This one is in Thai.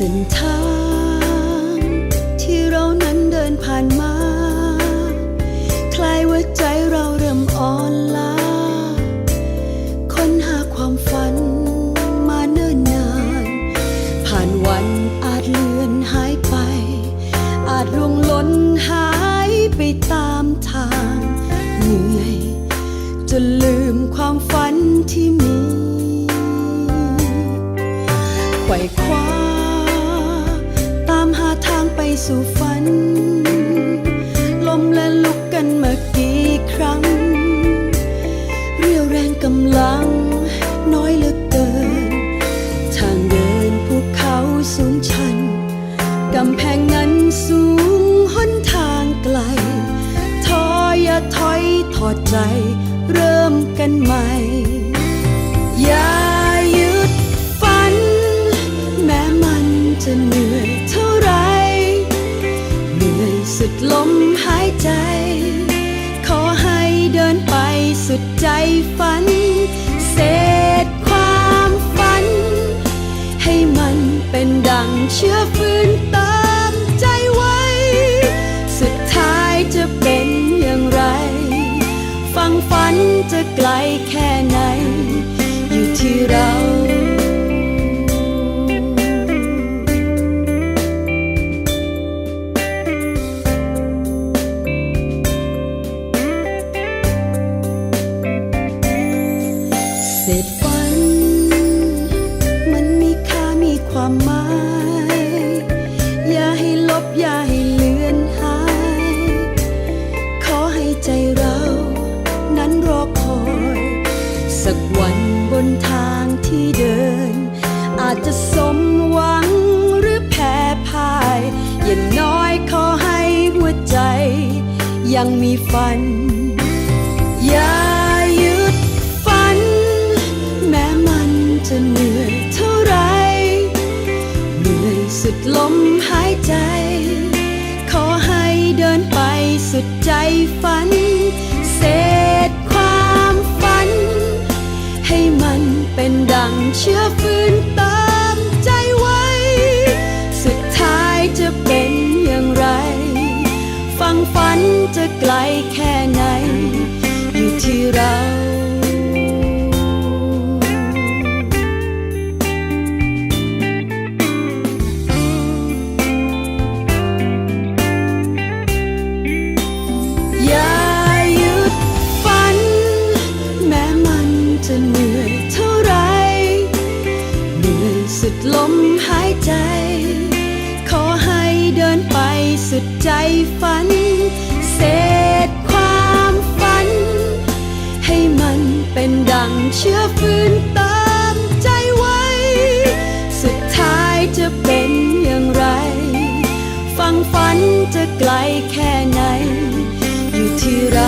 เส้นทางที่เรานั้นเดินผ่านมา คลายว่าใจเราเริ่มอ่อนล้าค้นหาความฝันมาเนิ่นนาน ผ่านวันอาจเลือนหายไป อาจร่วงล้นหายไปตามทางเหนื่อยจนลืมความฝันที่มีไขว่คว้า สู่ฝัน ลมและลุกกันมากี่ครั้ง เรียวแรงกำลัง น้อยเหลือเกิน ทางเดินภูเขาสูงชัน กำแพงนั้นสูงหนทางไกล ท้ออย่าถอยถอดใจ เริ่มกันใหม่ อย่า สุดใจฝัน เศษความฝัน ให้มันเป็นดังเชื้อฟืนตามใจไว้ สุดท้ายจะเป็นอย่างไร ฟังฝันจะไกลแค่ไหน อยู่ที่เรา ความหมาย อย่าให้ลบอย่าให้เลือนหาย ขอให้ใจเรานั้นรอคอย สักวันบนทางที่เดิน อาจจะสมหวังหรือแพ้พ่าย อย่างน้อยขอให้หัวใจ ยังมีฝัน เชื่อฟืนตามใจไว้ สุดท้ายจะเป็นอย่างไร ฟังฝันจะไกลแค่ไหน ลมหายใจ ขอให้เดินไปสุดใจฝัน เศษความฝัน ให้มันเป็นดังเชื้อฟืนตามใจไว้ สุดท้ายจะเป็นอย่างไร ฟังฝันจะไกลแค่ไหน อยู่ที่เรา